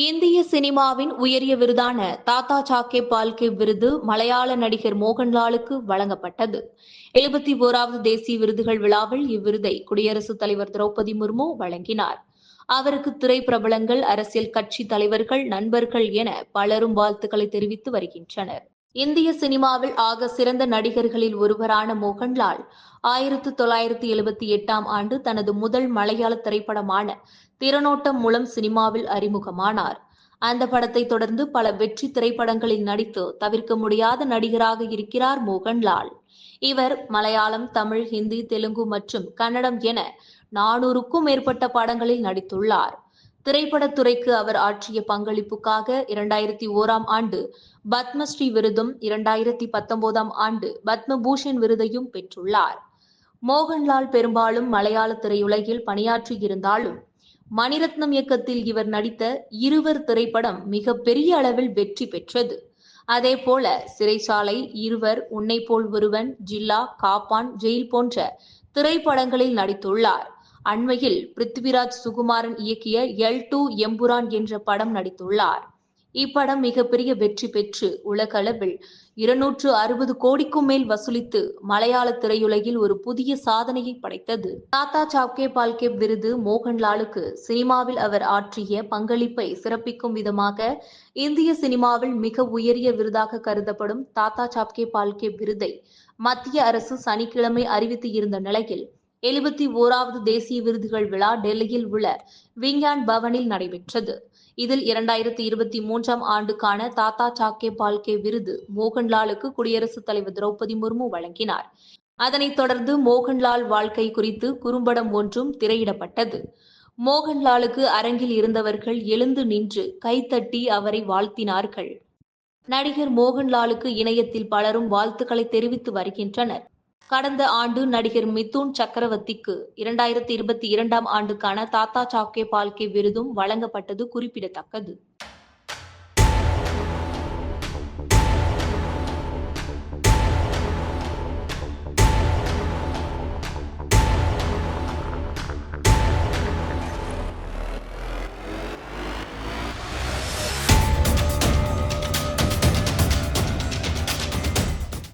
இந்திய சினிமாவின் உயரிய விருதான தாத்தா சாக்கே பால்கே விருது மலையாள நடிகர் மோகன்லாலுக்கு வழங்கப்பட்டது. எழுபத்தி ஓராவது தேசிய விருதுகள் விழாவில் இவ்விருதை குடியரசுத் தலைவர் திரௌபதி முர்மு வழங்கினார். அவருக்கு திரைப்பிரபலங்கள் அரசியல் கட்சி தலைவர்கள் நண்பர்கள் என பலரும் வாழ்த்துக்களை தெரிவித்து வருகின்றனர். இந்திய சினிமாவில் ஆக சிறந்த நடிகர்களில் ஒருவரான மோகன்லால் ஆயிரத்து தொள்ளாயிரத்து எழுபத்தி எட்டாம் ஆண்டு தனது முதல் மலையாள திரைப்படமான திறனோட்டம் மூலம் சினிமாவில் அறிமுகமானார். அந்த படத்தை தொடர்ந்து பல வெற்றி திரைப்படங்களில் நடித்து தவிர்க்க முடியாத நடிகராக இருக்கிறார் மோகன்லால். இவர் மலையாளம் தமிழ் ஹிந்தி தெலுங்கு மற்றும் கன்னடம் என நானூறுக்கும் மேற்பட்ட படங்களில் நடித்துள்ளார். திரைப்படத்துறைக்கு அவர் ஆற்றிய பங்களிப்புக்காக இரண்டாயிரத்தி ஓராம் ஆண்டு பத்மஸ்ரீ விருதும் இரண்டாயிரத்தி பத்தொன்பதாம் ஆண்டு பத்மபூஷன் விருதையும் பெற்றுள்ளார். மோகன்லால் பெரும்பாலும் மலையாள திரையுலகில் பணியாற்றியிருந்தாலும் மணிரத்னம் இயக்கத்தில் இவர் நடித்த இருவர் திரைப்படம் மிக பெரிய அளவில் வெற்றி பெற்றது. அதே போல சிறைச்சாலை இருவர் உன்னை போல் ஒருவன் ஜில்லா காப்பான் ஜெயில் போன்ற திரைப்படங்களில் நடித்துள்ளார். அண்மையில் பிருத்விராஜ் சுகுமாரன் இயக்கிய எல் டூ எம்புரான் என்ற படம் நடித்துள்ளார். இப்படம் மிகப்பெரிய வெற்றி பெற்று உலகளவில் இருநூற்று அறுபது கோடிக்கும் மேல் வசூலித்து மலையாள திரையுலகில் ஒரு புதிய சாதனையை படைத்தது. தாத்தா சாப்கே பால்கே விருது மோகன்லாலுக்கு சினிமாவில் அவர் ஆற்றிய பங்களிப்பை சிறப்பிக்கும் விதமாக இந்திய சினிமாவில் மிக உயரிய விருதாக கருதப்படும் தாத்தா சாப்கே பால்கே விருதை மத்திய அரசு சனிக்கிழமை அறிவித்து இருந்த நிலையில் எழுபத்தி ஓராவது தேசிய விருதுகள் விழா டெல்லியில் உள்ள விஞ்ஞான் பவனில் நடைபெற்றது. இதில் இரண்டாயிரத்தி இருபத்தி மூன்றாம் ஆண்டுக்கான தாத்தா சாக்கே பால்கே விருது மோகன்லாலுக்கு குடியரசுத் தலைவர் திரௌபதி முர்மு வழங்கினார். அதனைத் தொடர்ந்து மோகன்லால் வாழ்க்கை குறித்து குறும்படம் ஒன்றும் திரையிடப்பட்டது. மோகன்லாலுக்கு அரங்கில் இருந்தவர்கள் எழுந்து நின்று கைத்தட்டி அவரை வாழ்த்தினார்கள். நடிகர் மோகன்லாலுக்கு இணையத்தில் பலரும் வாழ்த்துக்களை தெரிவித்து வருகின்றனர். கடந்த ஆண்டு நடிகர் மிதுன் சக்கரவர்த்திக்கு இரண்டாயிரத்தி இருபத்தி இரண்டாம் ஆண்டுக்கான தாத்தா சாக்கே பால்கே விருதும் வழங்கப்பட்டது குறிப்பிடத்தக்கது.